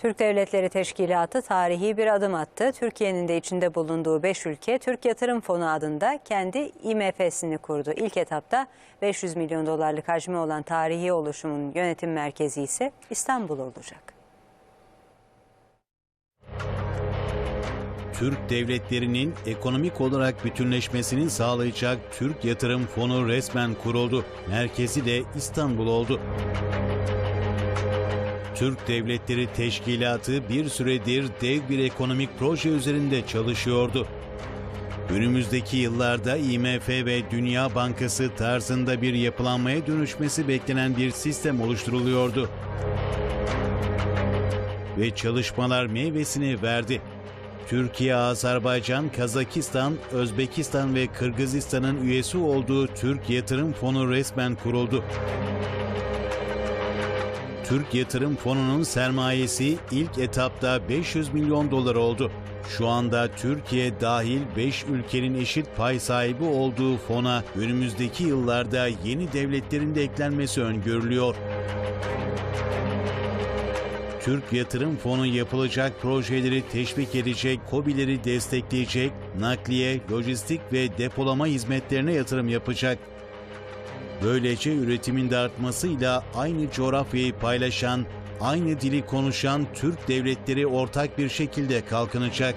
Türk Devletleri Teşkilatı tarihi bir adım attı. Türkiye'nin de içinde bulunduğu 5 ülke Türk Yatırım Fonu adında kendi IMF'sini kurdu. İlk etapta 500 milyon dolarlık hacmi olan tarihi oluşumun yönetim merkezi ise İstanbul olacak. Türk devletlerinin ekonomik olarak bütünleşmesini sağlayacak Türk Yatırım Fonu resmen kuruldu. Merkezi de İstanbul oldu. Türk Devletleri Teşkilatı bir süredir dev bir ekonomik proje üzerinde çalışıyordu. Önümüzdeki yıllarda IMF ve Dünya Bankası tarzında bir yapılanmaya dönüşmesi beklenen bir sistem oluşturuluyordu. Ve çalışmalar meyvesini verdi. Türkiye, Azerbaycan, Kazakistan, Özbekistan ve Kırgızistan'ın üyesi olduğu Türk Yatırım Fonu resmen kuruldu. Türk Yatırım Fonu'nun sermayesi ilk etapta 500 milyon dolar oldu. Şu anda Türkiye dahil 5 ülkenin eşit pay sahibi olduğu fona önümüzdeki yıllarda yeni devletlerin de eklenmesi öngörülüyor. Türk Yatırım Fonu yapılacak projeleri teşvik edecek, KOBİ'leri destekleyecek, nakliye, lojistik ve depolama hizmetlerine yatırım yapacak. Böylece üretimin de artmasıyla aynı coğrafyayı paylaşan, aynı dili konuşan Türk devletleri ortak bir şekilde kalkınacak.